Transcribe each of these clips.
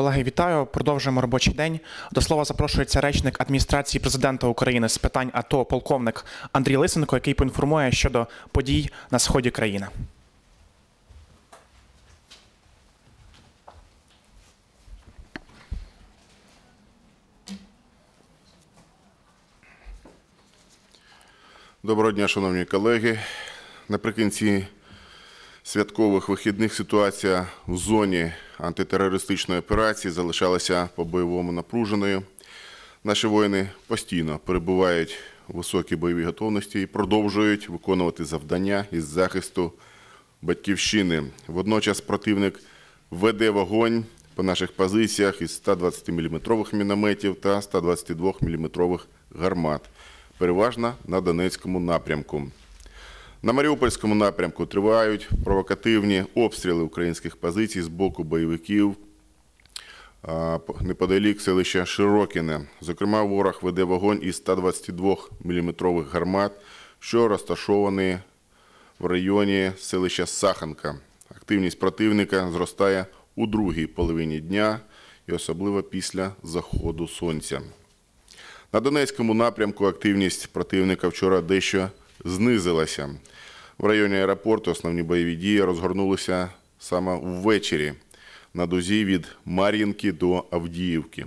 Колеги, вітаю. Продовжуємо робочий день. До слова запрошується речник адміністрації президента України з питань АТО, полковник Андрій Лисенко, який поінформує щодо подій на сході країни. Доброго дня, шановні колеги. Наприкінці святкових вихідних ситуація в зоні антитерористичної операції залишалася по-бойовому напруженою. Наші воїни постійно перебувають у високій бойовій готовності і продовжують виконувати завдання із захисту батьківщини. Водночас противник веде вогонь по наших позиціях із 120 мм мінометів та 122 мм гармат, переважно на Донецькому напрямку. На Маріупольському напрямку тривають провокативні обстріли українських позицій з боку бойовиків неподалік селища Широкіне. Зокрема, ворог веде вогонь із 122 мм гармат, що розташовані в районі селища Саханка. Активність противника зростає у другій половині дня і особливо після заходу сонця. На Донецькому напрямку активність противника вчора дещо знизилася. В районі аеропорту основні бойові дії розгорнулися саме ввечері на дозі від Мар'їнки до Авдіївки.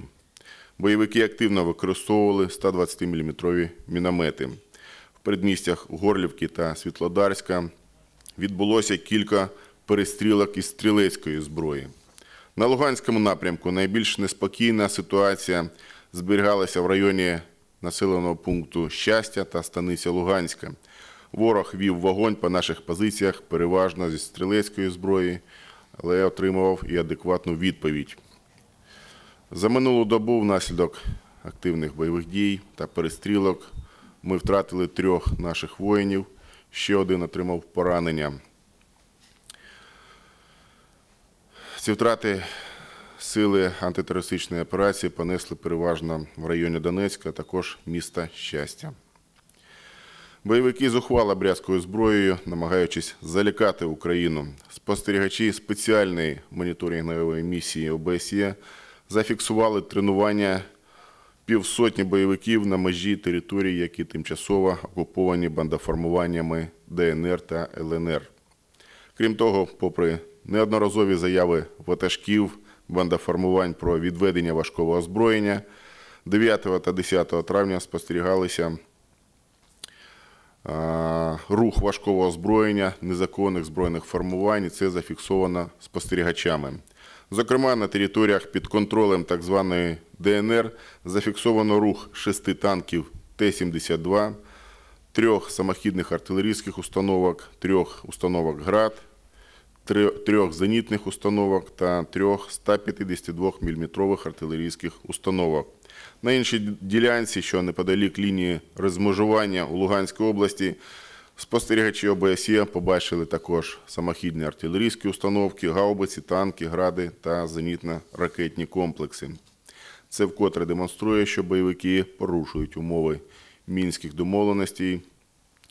Бойовики активно використовували 120-мм міномети. В передмістях Горлівки та Світлодарська відбулося кілька перестрілок із стрілецької зброї. На Луганському напрямку найбільш неспокійна ситуація зберігалася в районі населеного пункту Щастя та станиця Луганська. Ворог вів вогонь по наших позиціях переважно зі стрілецької зброї, але отримував і адекватну відповідь. За минулу добу внаслідок активних бойових дій та перестрілок ми втратили трьох наших воїнів, ще один отримав поранення. Ці втрати сили антитерористичної операції понесли переважно в районі Донецька, а також міста Щастя. Бойовики зухвало брязкою зброєю, намагаючись залякати Україну. Спостерігачі спеціальної моніторингової місії ОБСЄ зафіксували тренування півсотні бойовиків на межі територій, які тимчасово окуповані бандоформуваннями ДНР та ЛНР. Крім того, попри неодноразові заяви ватажків бандоформувань про відведення важкого озброєння, 9 та 10 травня спостерігалися рух важкого озброєння незаконних збройних формувань, і це зафіксовано спостерігачами. Зокрема, на територіях під контролем так званої ДНР зафіксовано рух шести танків Т-72, трьох самохідних артилерійських установок, трьох установок ГРАД, трьох- зенітних установок та трьох 152 мм артилерійських установок. На іншій ділянці, що неподалік лінії розмежування у Луганській області, спостерігачі ОБСЄ побачили також самохідні артилерійські установки, гаубиці, танки, гради та зенітно-ракетні комплекси. Це вкотре демонструє, що бойовики порушують умови мінських домовленостей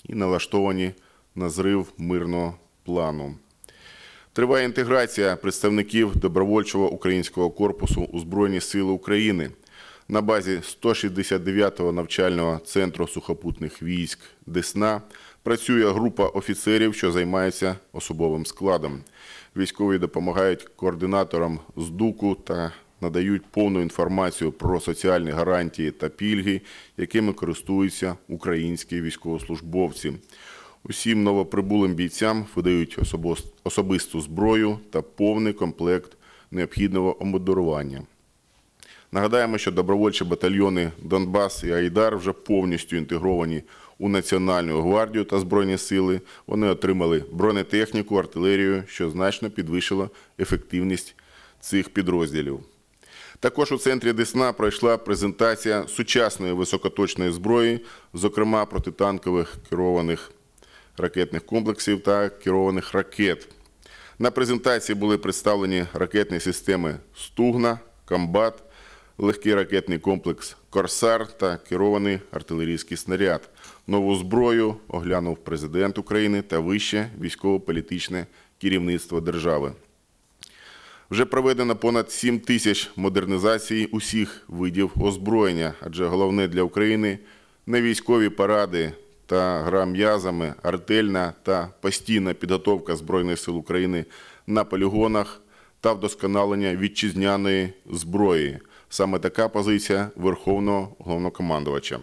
і налаштовані на зрив мирного плану. Триває інтеграція представників добровольчого українського корпусу у Збройні Сили України. На базі 169-го навчального центру сухопутних військ Десна працює група офіцерів, що займаються особовим складом. Військові допомагають координаторам з ДУКу та надають повну інформацію про соціальні гарантії та пільги, якими користуються українські військовослужбовці. Усім новоприбулим бійцям видають особисту зброю та повний комплект необхідного обмундирування. Нагадаємо, що добровольчі батальйони Донбас і Айдар вже повністю інтегровані у Національну гвардію та Збройні сили. Вони отримали бронетехніку, артилерію, що значно підвищило ефективність цих підрозділів. Також у центрі Десна пройшла презентація сучасної високоточної зброї, зокрема протитанкових керованих ракетних комплексів та керованих ракет. На презентації були представлені ракетні системи Стугна, Комбат, легкий ракетний комплекс Корсар та керований артилерійський снаряд. Нову зброю оглянув президент України та вище військово-політичне керівництво держави. Вже проведено понад 7 тисяч модернізацій усіх видів озброєння, адже головне для України не військові паради та гра артельна та постійна підготовка Збройних сил України на полігонах та вдосконалення вітчизняної зброї. Саме така позиція Верховного головнокомандувача.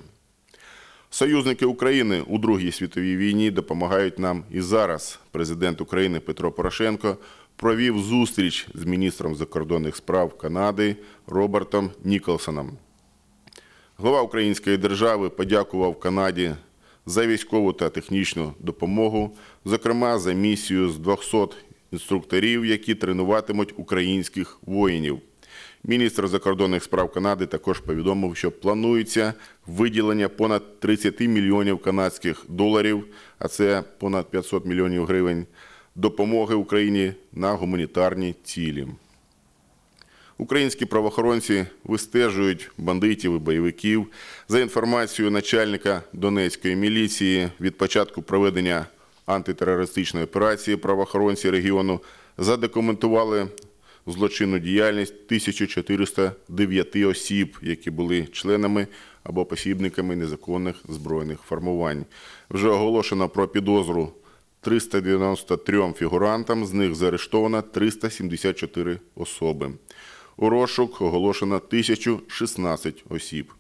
Союзники України у Другій світовій війні допомагають нам і зараз. Президент України Петро Порошенко провів зустріч з міністром закордонних справ Канади Робертом Ніколсоном. Глава української держави подякував Канаді за військову та технічну допомогу, зокрема за місію з 200 інструкторів, які тренуватимуть українських воїнів. Міністр закордонних справ Канади також повідомив, що планується виділення понад 30 мільйонів канадських доларів, а це понад 500 мільйонів гривень, допомоги Україні на гуманітарні цілі. Українські правоохоронці вистежують бандитів і бойовиків. За інформацією начальника Донецької міліції, від початку проведення антитерористичної операції правоохоронці регіону задокументували злочинну діяльність 1409 осіб, які були членами або посібниками незаконних збройних формувань. Вже оголошено про підозру 393 фігурантам, з них заарештовано 374 особи. У розшук оголошено 1016 осіб.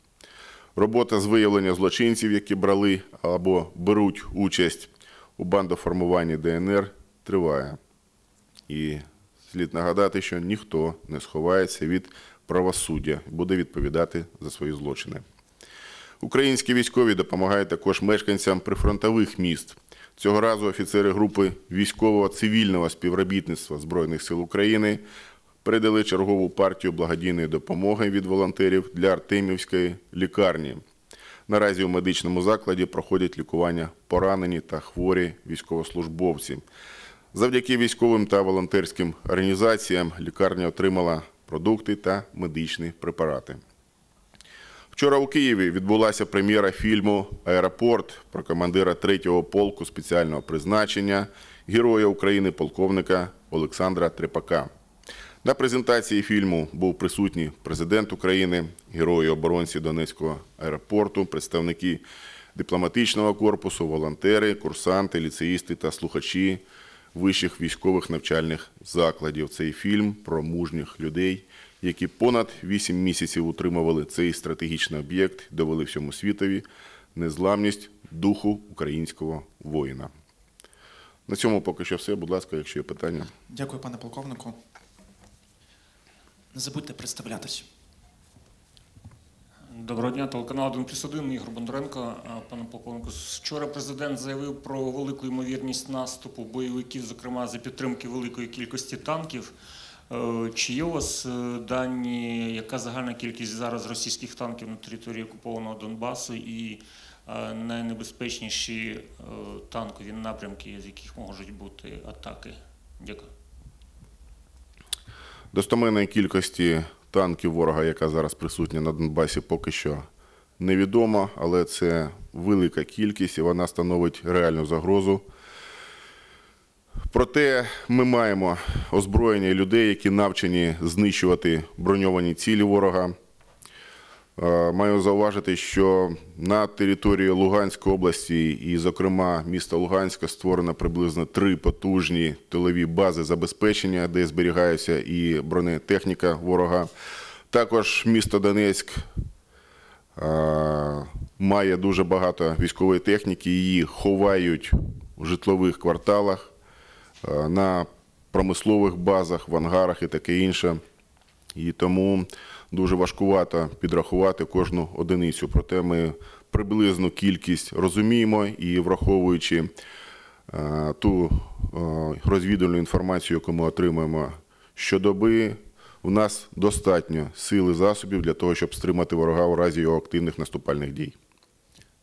Робота з виявлення злочинців, які брали або беруть участь у бандоформуванні ДНР, триває. І слід нагадати, що ніхто не сховається від правосуддя, буде відповідати за свої злочини. Українські військові допомагають також мешканцям прифронтових міст. Цього разу офіцери групи військового цивільного співробітництва Збройних сил України передали чергову партію благодійної допомоги від волонтерів для Артемівської лікарні. Наразі у медичному закладі проходять лікування поранені та хворі військовослужбовці. Завдяки військовим та волонтерським організаціям лікарня отримала продукти та медичні препарати. Вчора у Києві відбулася прем'єра фільму Аеропорт про командира 3-го полку спеціального призначення, героя України полковника Олександра Трепака. На презентації фільму був присутній президент України, герої оборонці Донецького аеропорту, представники дипломатичного корпусу, волонтери, курсанти, ліцеїсти та слухачі вищих військових навчальних закладів. Цей фільм про мужніх людей, які понад 8 місяців утримували цей стратегічний об'єкт, довели всьому світові незламність духу українського воїна. На цьому поки що все. Будь ласка, якщо є питання. Дякую, пане полковнику. Не забудьте представлятись. Доброго дня, телеканал 1 плюс 1, Ігор Бондаренко. Пане полковнику, вчора президент заявив про велику ймовірність наступу бойовиків, зокрема за підтримки великої кількості танків. Е, Чи є у вас е, дані, яка загальна кількість зараз російських танків на території окупованого Донбасу і е, найнебезпечніші танкові напрямки, з яких можуть бути атаки? Дякую. Достоменної кількості танків ворога, яка зараз присутня на Донбасі, поки що невідомо, але це велика кількість і вона становить реальну загрозу. Проте ми маємо озброєння людей, які навчені знищувати броньовані цілі ворога. Е, Маю зауважити, що на території Луганської області, і, зокрема, міста Луганська, створено приблизно три потужні тилові бази забезпечення, де зберігається і бронетехніка ворога. Також місто Донецьк е, має дуже багато військової техніки, її ховають в житлових кварталах, е, на промислових базах, в ангарах і таке інше. І тому дуже важкувато підрахувати кожну одиницю. Проте ми приблизну кількість розуміємо і враховуючи е, ту е, розвідувальну інформацію, яку ми отримуємо щодоби, у нас достатньо сил і засобів для того, щоб стримати ворога у разі його активних наступальних дій.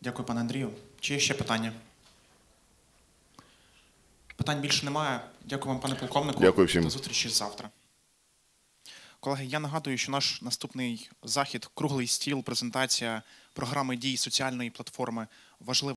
Дякую, пане Андрію. Чи є ще питання? Питань більше немає. Дякую вам, пане полковнику. Дякую всім. До зустрічі завтра. Колеги, я нагадую, що наш наступний захід круглий стіл, презентація програми дій соціальної платформи важлива.